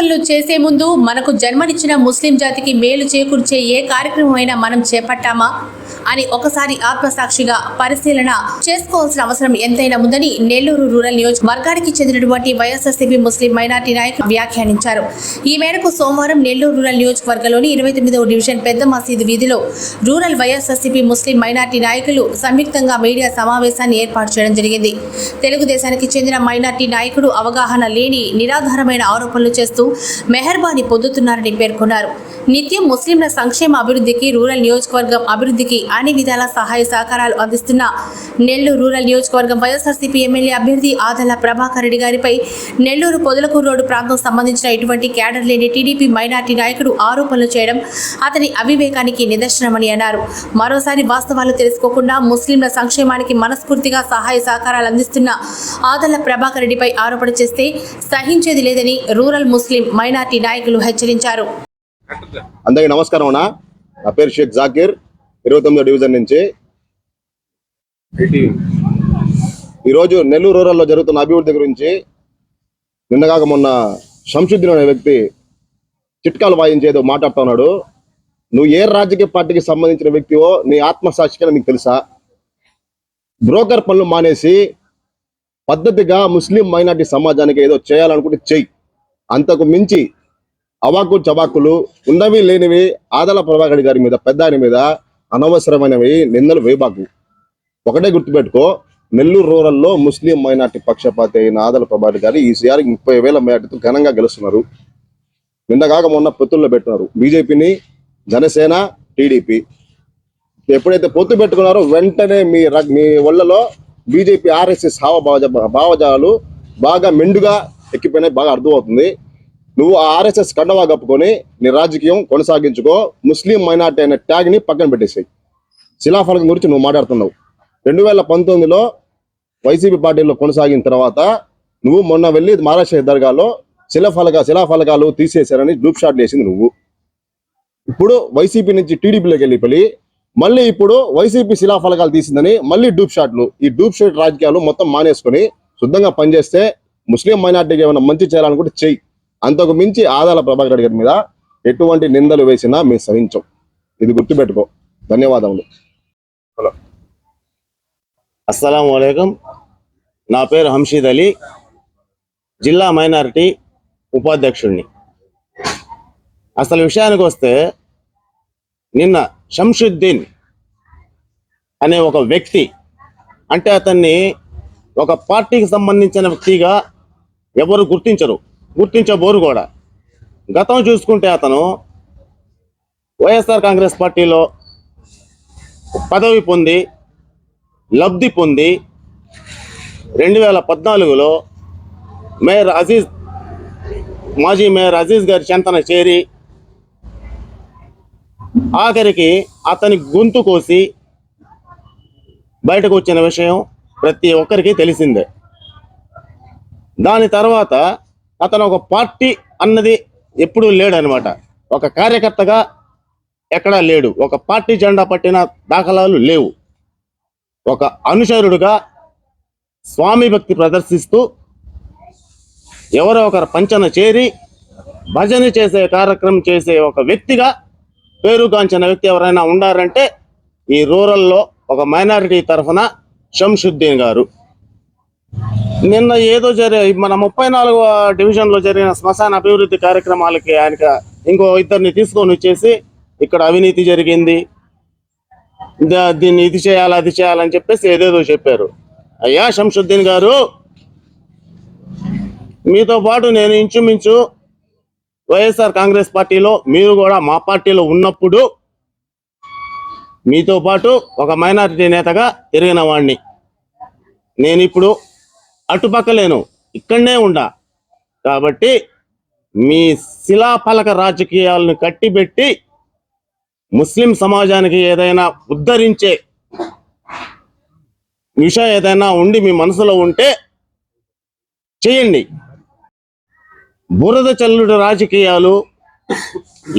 పనులు చేసే ముందు మనకు జన్మనిచ్చిన ముస్లిం జాతికి మేలు చేకూర్చే ఏ కార్యక్రమమైనా మనం చేపట్టామా? అని ఒకసారి ఆత్మసాక్షిగా పరిశీలన చేసుకోవాల్సిన అవసరం ఎంతైనా ఉందని నెల్లూరు రూరల్ నియోజకవర్గానికి చెందినటువంటి వైఎస్ఆర్సీపీ ముస్లిం మైనార్టీ నాయకులు వ్యాఖ్యానించారు. ఈ మేరకు సోమవారం నెల్లూరు రూరల్ నియోజకవర్గంలోని ఇరవై తొమ్మిదవ డివిజన్ పెద్ద మసీదు వీధిలో రూరల్ వైఎస్ఆర్సీపీ ముస్లిం మైనార్టీ నాయకులు సంయుక్తంగా మీడియా సమావేశాన్ని ఏర్పాటు చేయడం జరిగింది. తెలుగుదేశానికి చెందిన మైనార్టీ నాయకుడు అవగాహన లేని నిరాధారమైన ఆరోపణలు చేస్తూ మెహర్బాని పొందుతున్నారని పేర్కొన్నారు. నిత్యం ముస్లింల సంక్షేమ అభివృద్ధికి రూరల్ నియోజకవర్గం అభివృద్ధికి అన్ని విధాల సహాయ సహకారాలు అందిస్తున్న నెల్లూరు రూరల్ నియోజకవర్గం వైఎస్ఆర్సీపీ ఎమ్మెల్యే అభ్యర్థి ఆదల ప్రభాకర్ రెడ్డి గారిపై నెల్లూరు పొదలకూరు రోడ్డు ప్రాంతం సంబంధించిన ఇటువంటి క్యాడర్ లేని టీడీపీ మైనార్టీ నాయకుడు ఆరోపణలు చేయడం అతని అవివేకానికి నిదర్శనమని అన్నారు. మరోసారి వాస్తవాలు తెలుసుకోకుండా ముస్లింల సంక్షేమానికి మనస్ఫూర్తిగా సహాయ సహకారాలు అందిస్తున్న ఆదల ప్రభాకర్ రెడ్డిపై ఆరోపణ చేస్తే సహించేది లేదని రూరల్ ముస్లిం మైనార్టీ నాయకులు హెచ్చరించారు. అందరికీ నమస్కారం అన్న. నా పేరు షేక్ జాకీర్. ఇరవై తొమ్మిదో డివిజన్ నుంచి ఈరోజు నెల్లూరు రూరల్లో జరుగుతున్న అభివృద్ధి గురించి నిన్నగాక మొన్న శంషుద్దీన్ అనే వ్యక్తి చిట్కాలు వాయించేదో మాట్లాడుతున్నాడు నువ్వు ఏ రాజకీయ పార్టీకి సంబంధించిన వ్యక్తివో నీ ఆత్మసాక్షిగా నీకు తెలుసా? బ్రోకర్ పనులు మానేసి పద్ధతిగా ముస్లిం మైనార్టీ సమాజానికి ఏదో చేయాలనుకుంటే చెయ్యి. అంతకు మించి అవాకు చవాకులు ఉన్నవి లేనివి ఆదల ప్రభాకర్ గారి మీద పెద్ద ఆయన మీద అనవసరమైనవి నిందలు వేబాకు ఒకటే గుర్తుపెట్టుకో నెల్లూరు రూరల్లో ముస్లిం మైనార్టీ పక్షపాతి అయిన ఆదల ప్రభాకర్ గారు ఈసీఆర్ ముప్పై వేల మేటతో ఘనంగా గెలుస్తున్నారు. నిన్నగాక మొన్న పొత్తుల్లో పెట్టినారు బీజేపీని జనసేన టీడీపీ. ఎప్పుడైతే పొత్తు పెట్టుకున్నారో వెంటనే మీ మీ ఒళ్ళలో బీజేపీ ఆర్ఎస్ఎస్ హావ భావజ- భావజాలు బాగా మెండుగా ఎక్కిపోయినాయి బాగా అర్థమవుతుంది. నువ్వు ఆ ఆర్ఎస్ఎస్ కండవా కప్పుకొని నీ రాజకీయం కొనసాగించుకో. ముస్లిం మైనార్టీ అనే ట్యాగ్ని పక్కన పెట్టేసాయి. శిలాఫలకం గురించి నువ్వు మాట్లాడుతున్నావు. రెండు వేల పంతొమ్మిదిలో వైసీపీ పార్టీలో కొనసాగిన తర్వాత నువ్వు మొన్న వెళ్ళి మహారాష్ట్ర దర్గాలో శిలాఫలక శిలాఫలకాలు తీసేశారని గ్రూప్ షాట్లు వేసింది నువ్వు. ఇప్పుడు వైసీపీ నుంచి టీడీపీలోకి వెళ్ళిపోయి మళ్ళీ ఇప్పుడు వైసీపీ శిలాఫలకాలు తీసిందని మళ్ళీ డూప్ షాట్లు. ఈ డూప్ షాట్ రాజకీయాలు మొత్తం మానేసుకొని శుద్ధంగా పనిచేస్తే ముస్లిం మైనార్టీకి ఏమైనా మంచి చేయాలనుకుంటే చెయ్యి. అంతకు మించి ఆదాల ప్రభాకర్ గారి మీద ఎటువంటి నిందలు వేసినా మేము సహించం. ఇది గుర్తుపెట్టుకో. ధన్యవాదములు. హలో. అస్సలం వలైకం నా పేరు హంషీద్ అలీ. జిల్లా మైనారిటీ ఉపాధ్యక్షుడిని. అసలు విషయానికి వస్తే నిన్న షంషుద్దీన్ అనే ఒక వ్యక్తి అంటే అతన్ని ఒక పార్టీకి సంబంధించిన వ్యక్తిగా ఎవరు గుర్తించరు. గుర్తించబోరు కూడా. గతం చూసుకుంటే అతను వైఎస్ఆర్ కాంగ్రెస్ పార్టీలో పదవి పొంది లబ్ధి పొంది రెండు వేల పద్నాలుగులో మేయర్ అజీజ్ మాజీ మేయర్ అజీజ్ గారి చెంతన చేరి ఆఖరికి అతని గొంతు కోసి బయటకు వచ్చిన విషయం ప్రతి ఒక్కరికి తెలిసిందే. దాని తర్వాత అతను ఒక పార్టీ అన్నది ఎప్పుడూ లేడు అనమాట ఒక కార్యకర్తగా ఎక్కడా లేడు. ఒక పార్టీ జెండా పట్టిన దాఖలాలు లేవు. ఒక అనుచరుడుగా స్వామి భక్తి ప్రదర్శిస్తూ ఎవరో ఒకరు పంచన చేరి భజన చేసే కార్యక్రమం చేసే ఒక వ్యక్తిగా పేరుగాంచిన వ్యక్తి ఎవరైనా ఉండారంటే ఈ రూరల్లో ఒక మైనారిటీ తరఫున షంషుద్దీన్ గారు. నిన్న ఏదో జరిగే మన ముప్పై నాలుగవ డివిజన్లో జరిగిన శ్మశాన అభివృద్ధి కార్యక్రమాలకి ఆయనక ఇంకో ఇద్దరిని తీసుకొని వచ్చేసి ఇక్కడ అవినీతి జరిగింది. దీన్ని ఇది చేయాలి అది చేయాలని చెప్పేసి ఏదేదో చెప్పారు. అయ్యా శంషుద్దీన్ గారు మీతో పాటు నేను ఇంచుమించు వైఎస్ఆర్ కాంగ్రెస్ పార్టీలో మీరు కూడా మా పార్టీలో ఉన్నప్పుడు మీతో పాటు ఒక మైనారిటీ నేతగా తిరిగిన వాడిని నేను ఇప్పుడు అటుపక్క లేను ఇక్కడనే ఉండా. కాబట్టి మీ శిలాఫలక రాజకీయాలను కట్టిబెట్టి ముస్లిం సమాజానికి ఏదైనా ఉద్ధరించే విషయం ఏదైనా ఉండి మీ మనసులో ఉంటే చేయండి. బురద చల్లుడు రాజకీయాలు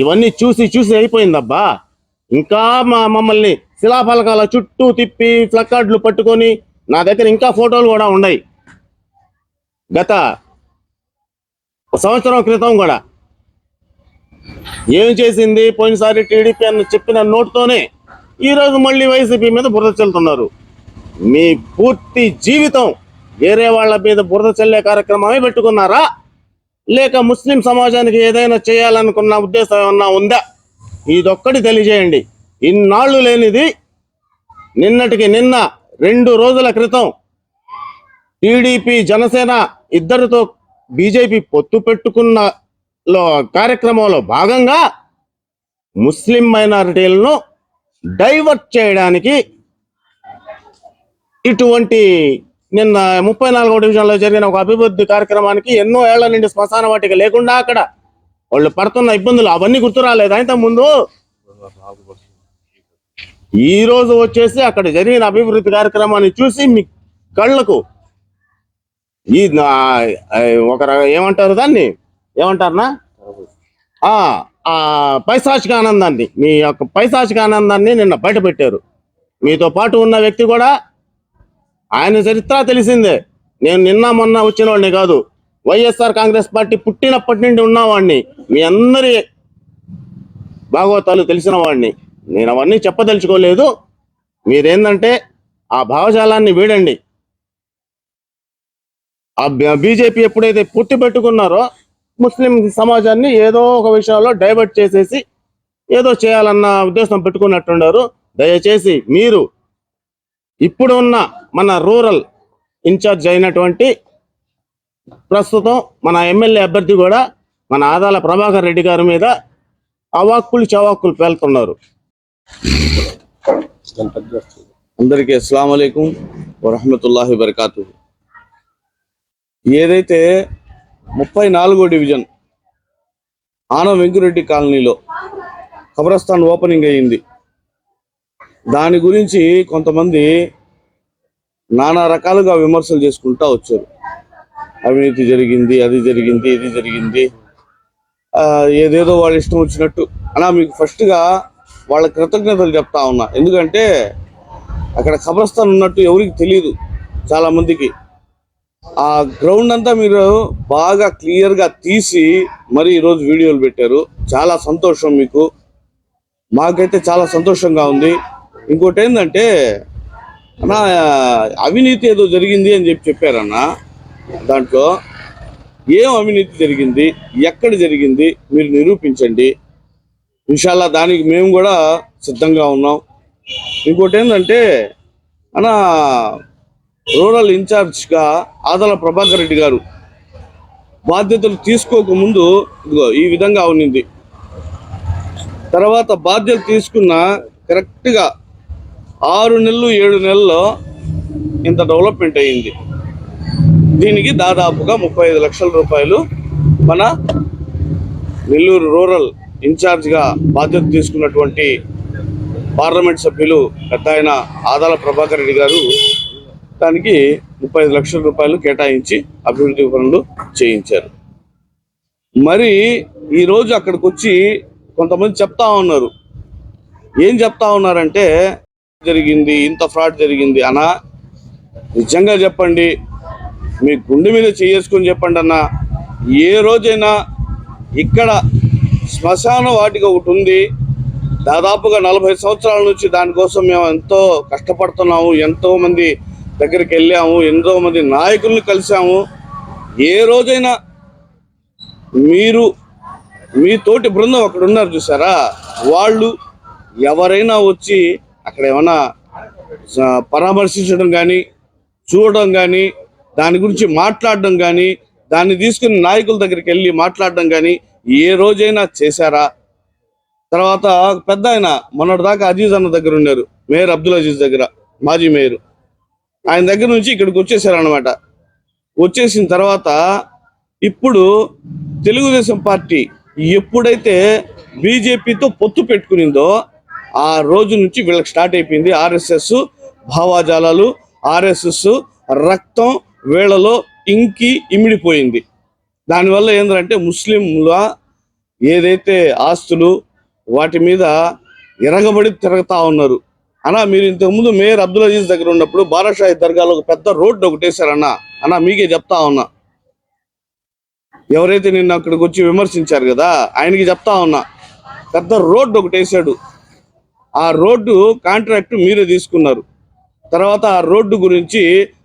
ఇవన్నీ చూసి చూసి అయిపోయిందబ్బా. ఇంకా మా మమ్మల్ని శిలాఫలకాల చుట్టూ తిప్పి ప్లకార్డులు పట్టుకొని నా దగ్గర ఇంకా ఫోటోలు కూడా ఉన్నాయి. గత సంవత్సరం క్రితం కూడా ఏం చేసింది? పోయినసారి టీడీపీ అని చెప్పిన నోటుతోనే ఈరోజు మళ్ళీ వైసీపీ మీద బురద చెల్లుతున్నారు. మీ పూర్తి జీవితం వేరే వాళ్ళ మీద బురద చల్లే కార్యక్రమమే పెట్టుకున్నారా? లేక ముస్లిం సమాజానికి ఏదైనా చేయాలనుకున్న ఉద్దేశం ఏమన్నా ఉందా? ఇదొక్కటి తెలియజేయండి. ఇన్నాళ్ళు లేనిది నిన్నటికి నిన్న రెండు రోజుల క్రితం టీడీపీ జనసేన ఇద్దరితో బీజేపీ పొత్తు పెట్టుకున్న లో కార్యక్రమంలో భాగంగా ముస్లిం మైనారిటీలను డైవర్ట్ చేయడానికి ఇటువంటి నిన్న ముప్పై నాలుగో డివిజన్లో జరిగిన ఒక అభివృద్ధి కార్యక్రమానికి ఎన్నో ఏళ్ళ నుండి శ్మశాన వాటిక లేకుండా అక్కడ వాళ్ళు పడుతున్న ఇబ్బందులు అవన్నీ గుర్తు రాలేదు. అయితే ముందు ఈ రోజు వచ్చేసి అక్కడ జరిగిన అభివృద్ధి కార్యక్రమాన్ని చూసి మీ కళ్ళకు ఈ ఒక ఏమంటారు దాన్ని? ఏమంటారనా? ఆ పైశాచిక ఆనందాన్ని మీ యొక్క పైశాచిక ఆనందాన్ని నిన్న బయట పెట్టారు మీతో పాటు ఉన్న వ్యక్తి కూడా ఆయన చరిత్ర తెలిసిందే. నేను నిన్న మొన్న వచ్చిన వాడిని కాదు వైఎస్ఆర్ కాంగ్రెస్ పార్టీ పుట్టినప్పటి నుండి ఉన్నవాడిని మీ అందరి భాగవతాలు తెలిసిన వాడిని. నేను అవన్నీ చెప్పదలుచుకోలేదు. మీరేందంటే ఆ భావజాలాన్ని వీడండి. ఆ బీజేపీ ఎప్పుడైతే పుట్టి పెట్టుకున్నారో ముస్లిం సమాజాన్ని ఏదో ఒక విషయంలో డైవర్ట్ చేసేసి ఏదో చేయాలన్న ఉద్దేశం పెట్టుకున్నట్టున్నారు దయచేసి మీరు ఇప్పుడు ఉన్న మన రూరల్ ఇన్ఛార్జ్ అయినటువంటి ప్రస్తుతం మన ఎమ్మెల్యే అభ్యర్థి కూడా మన ఆదాల ప్రభాకర్ రెడ్డి గారి మీద అవాక్కులు చవాక్కులు పేలుతున్నారు. అందరికీ అస్సలం అయికం వరహమతుల్లాహి ఏదైతే ముప్పై నాలుగో డివిజన్ ఆనం వెంకురెడ్డి కాలనీలో కబ్రస్థాన్ ఓపెనింగ్ అయ్యింది. దాని గురించి కొంతమంది నానా రకాలుగా విమర్శలు చేసుకుంటా వచ్చారు. అవినీతి జరిగింది అది జరిగింది ఇది జరిగింది. ఏదేదో వాళ్ళ ఇష్టం వచ్చినట్టు. అలా మీకు ఫస్ట్గా వాళ్ళ కృతజ్ఞతలు చెప్తా ఉన్నా. ఎందుకంటే అక్కడ ఖబరస్థాన్ ఉన్నట్టు ఎవరికి తెలియదు చాలా మందికి ఆ గ్రౌండ్ అంతా మీరు బాగా క్లియర్గా తీసి మరి ఈరోజు వీడియోలు పెట్టారు. చాలా సంతోషం మీకు. మాకైతే చాలా సంతోషంగా ఉంది. ఇంకోటి ఏంటంటే అన్న అవినీతి ఏదో జరిగింది అని చెప్పి చెప్పారన్న దాంట్లో. ఏం అవినీతి జరిగింది? ఎక్కడ జరిగింది? మీరు నిరూపించండి. ఇన్షాల్లా దానికి మేము కూడా సిద్ధంగా ఉన్నాం. ఇంకోటి ఏంటంటే అన్న రూరల్ ఇన్ఛార్జ్గా ఆదల ప్రభాకర్ రెడ్డి గారు బాధ్యతలు తీసుకోకముందు ఇదిగో ఈ విధంగా ఉన్నింది తర్వాత బాధ్యత తీసుకున్న కరెక్ట్గా ఆరు నెలలు ఏడు నెలల్లో ఇంత డెవలప్మెంట్ అయ్యింది దీనికి దాదాపుగా ముప్పై ఐదు లక్షల రూపాయలు మన నెల్లూరు రూరల్ ఇన్ఛార్జ్గా బాధ్యత తీసుకున్నటువంటి పార్లమెంట్ సభ్యులు పెద్ద ఆయన ఆదాల ప్రభాకర్ రెడ్డి గారు దానికి ముప్పై లక్షల రూపాయలు కేటాయించి అభివృద్ధి పనులు చేయించారు. మరి ఈరోజు అక్కడికి వచ్చి కొంతమంది చెప్తా ఉన్నారు. ఏం చెప్తా ఉన్నారంటే జరిగింది ఇంత ఫ్రాడ్ జరిగింది అనా నిజంగా చెప్పండి మీ గుండె మీద చేసుకొని చెప్పండి అన్న ఏ రోజైనా ఇక్కడ శ్మశాన వాటిక ఒకటి ఉంది దాదాపుగా నలభై సంవత్సరాల నుంచి దానికోసం మేము ఎంతో కష్టపడుతున్నాము ఎంతోమంది దగ్గరికి వెళ్ళాము ఎంతో మంది నాయకుల్ని కలిసాము ఏ రోజైనా మీరు మీ తోటి బృందం అక్కడ ఉన్నారు చూసారా వాళ్ళు ఎవరైనా వచ్చి అక్కడ ఏమైనా పరామర్శించడం కానీ చూడడం కానీ దాని గురించి మాట్లాడడం కానీ దాన్ని తీసుకుని నాయకుల దగ్గరికి వెళ్ళి మాట్లాడడం కానీ ఏ రోజైనా చేశారా? తర్వాత పెద్ద ఆయన మొన్నటి దాకా అజీజ్ అన్న దగ్గర ఉన్నారు మేయర్ అబ్దుల్ అజీజ్ దగ్గర మాజీ మేయర్. ఆయన దగ్గర నుంచి ఇక్కడికి వచ్చేసారనమాట వచ్చేసిన తర్వాత ఇప్పుడు తెలుగుదేశం పార్టీ ఎప్పుడైతే బీజేపీతో పొత్తు పెట్టుకునిందో ఆ రోజు నుంచి వీళ్ళకి స్టార్ట్ అయిపోయింది ఆర్ఎస్ఎస్ భావాజాలాలు ఆర్ఎస్ఎస్ రక్తం వీళ్ళలో ఇంకి ఇమిడిపోయింది. దానివల్ల ఏంటంటే ముస్లింల ఏదైతే ఆస్తులు వాటి మీద ఎరగబడి తిరగతా ఉన్నారు. అన్నా మీరు ఇంతకుముందు మేయర్ అబ్దుల్ అజీజ్ దగ్గర ఉన్నప్పుడు బారాషాహి దర్గాలో ఒక పెద్ద రోడ్డు ఒకటి వేశారన్న. అన్న మీకే చెప్తా ఉన్నా. ఎవరైతే నిన్న అక్కడికి వచ్చి విమర్శించారు కదా ఆయనకి చెప్తా ఉన్నా. పెద్ద రోడ్డు ఒకటి వేసాడు ఆ రోడ్డు కాంట్రాక్ట్ మీరే తీసుకున్నారు. తర్వాత ఆ రోడ్డు గురించి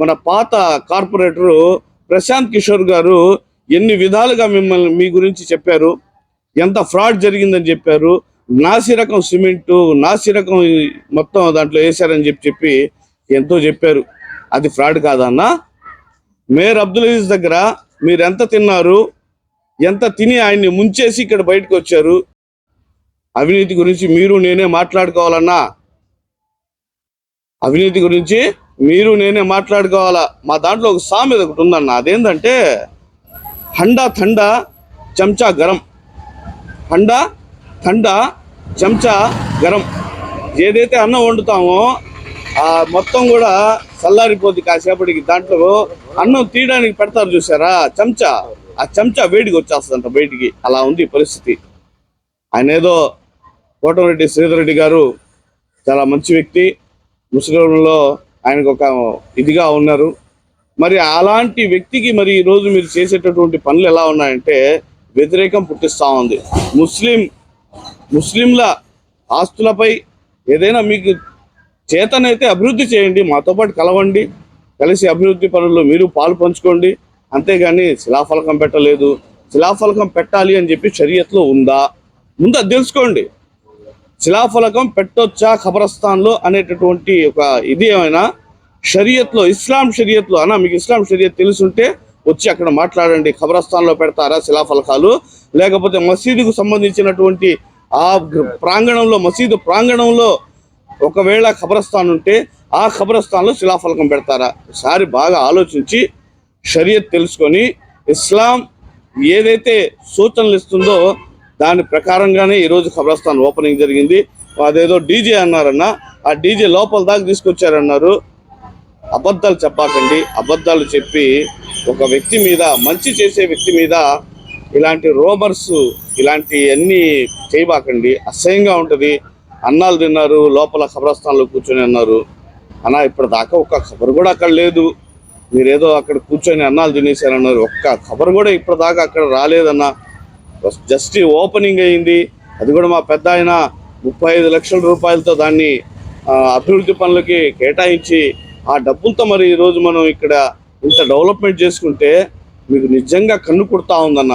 మన పాత కార్పొరేటరు ప్రశాంత్ కిషోర్ గారు ఎన్ని విధాలుగా మిమ్మల్ని మీ గురించి చెప్పారు ఎంత ఫ్రాడ్ జరిగిందని చెప్పారు నాసి రకం సిమెంటు నాసి రకం మొత్తం దాంట్లో వేశారని చెప్పి చెప్పి ఎంతో చెప్పారు. అది ఫ్రాడ్ కాదన్నా. మేయర్ అబ్దుల్ అజీజ్ దగ్గర మీరు ఎంత తిన్నారు ఎంత తిని ఆయన్ని ముంచేసి ఇక్కడ బయటకు వచ్చారు అవినీతి గురించి మీరు నేనే మాట్లాడుకోవాలన్నా? అవినీతి గురించి మీరు నేనే మాట్లాడుకోవాలా? మా దాంట్లో ఒక సామెత ఒకటి ఉందన్న. అదేంటంటే హండా థండా చెంచా గరం. హండా కండ చెంచా గరం. ఏదైతే అన్నం వండుతామో ఆ మొత్తం కూడా చల్లారిపోద్ది కాసేపటికి. దాంట్లో అన్నం తీయడానికి పెడతారు చూసారా చెంచా. ఆ చెంచా వేడికి వచ్చేస్తుందంట బయటికి. అలా ఉంది పరిస్థితి. ఆయన ఏదో కోటమిరెడ్డి శ్రీధర్ రెడ్డి గారు చాలా మంచి వ్యక్తి. ముస్లింలో ఆయనకు ఒక ఇదిగా ఉన్నారు. మరి అలాంటి వ్యక్తికి మరి ఈ రోజు మీరు చేసేటటువంటి పనులు ఎలా ఉన్నాయంటే వ్యతిరేకం పుట్టిస్తూ ఉంది. ముస్లిం ముస్లింల ఆస్తులపై ఏదైనా మీకు చేతనైతే అభివృద్ధి చేయండి మాతో పాటు కలవండి కలిసి అభివృద్ధి పనుల్లో మీరు పాలు పంచుకోండి. అంతేగాని శిలాఫలకం పెట్టలేదు శిలాఫలకం పెట్టాలి అని చెప్పి షరియత్లో ఉందా? ముందు అది తెలుసుకోండి. శిలాఫలకం పెట్టొచ్చా ఖబరస్థాన్లో అనేటటువంటి ఒక ఇది ఏమైనా? షరియత్లో ఇస్లాం షరియత్లో అన్న మీకు ఇస్లాం షరియత్ తెలుసుంటే వచ్చి అక్కడ మాట్లాడండి ఖబరస్థాన్లో పెడతారా శిలాఫలకాలు? లేకపోతే మసీదుకు సంబంధించినటువంటి ఆ ప్రాంగణంలో మసీదు ప్రాంగణంలో ఒకవేళ ఖబరస్థాన్ ఉంటే ఆ ఖబరస్థాన్లో శిలాఫలకం పెడతారా? ఒకసారి బాగా ఆలోచించి షరియత్ తెలుసుకొని ఇస్లాం ఏదైతే సూచనలు ఇస్తుందో దాని ప్రకారంగానే ఈరోజు ఖబరస్థాన్ ఓపెనింగ్ జరిగింది. అదేదో డీజే అన్నారన్న ఆ డీజే లోపల దాకా తీసుకొచ్చారన్నారు. అబద్ధాలు చెప్పాకండి. అబద్ధాలు చెప్పి ఒక వ్యక్తి మీద మంచి చేసే వ్యక్తి మీద ఇలాంటి రోబర్స్ ఇలాంటి అన్నీ చేయబాకండి. అసహ్యంగా ఉంటుంది. అన్నాలు తిన్నారు లోపల ఖబరస్థానంలో కూర్చొని అన్నారు. అన్న ఇప్పటిదాకా ఒక్క ఖబర్ కూడా అక్కడ లేదు. మీరేదో అక్కడ కూర్చొని అన్నాలు తినేశారన్నారు. ఒక్క ఖబర్ కూడా ఇప్పటిదాకా అక్కడ రాలేదన్న. జస్ట్ ఓపెనింగ్ అయింది. అది కూడా మా పెద్ద ఆయన ముప్పై ఐదు లక్షల రూపాయలతో దాన్ని అభివృద్ధి పనులకి కేటాయించి ఆ డబ్బులతో మరి ఈరోజు మనం ఇక్కడ ఇంత డెవలప్మెంట్ చేసుకుంటే మీకు నిజంగా కన్ను కుడతా ఉందన్న.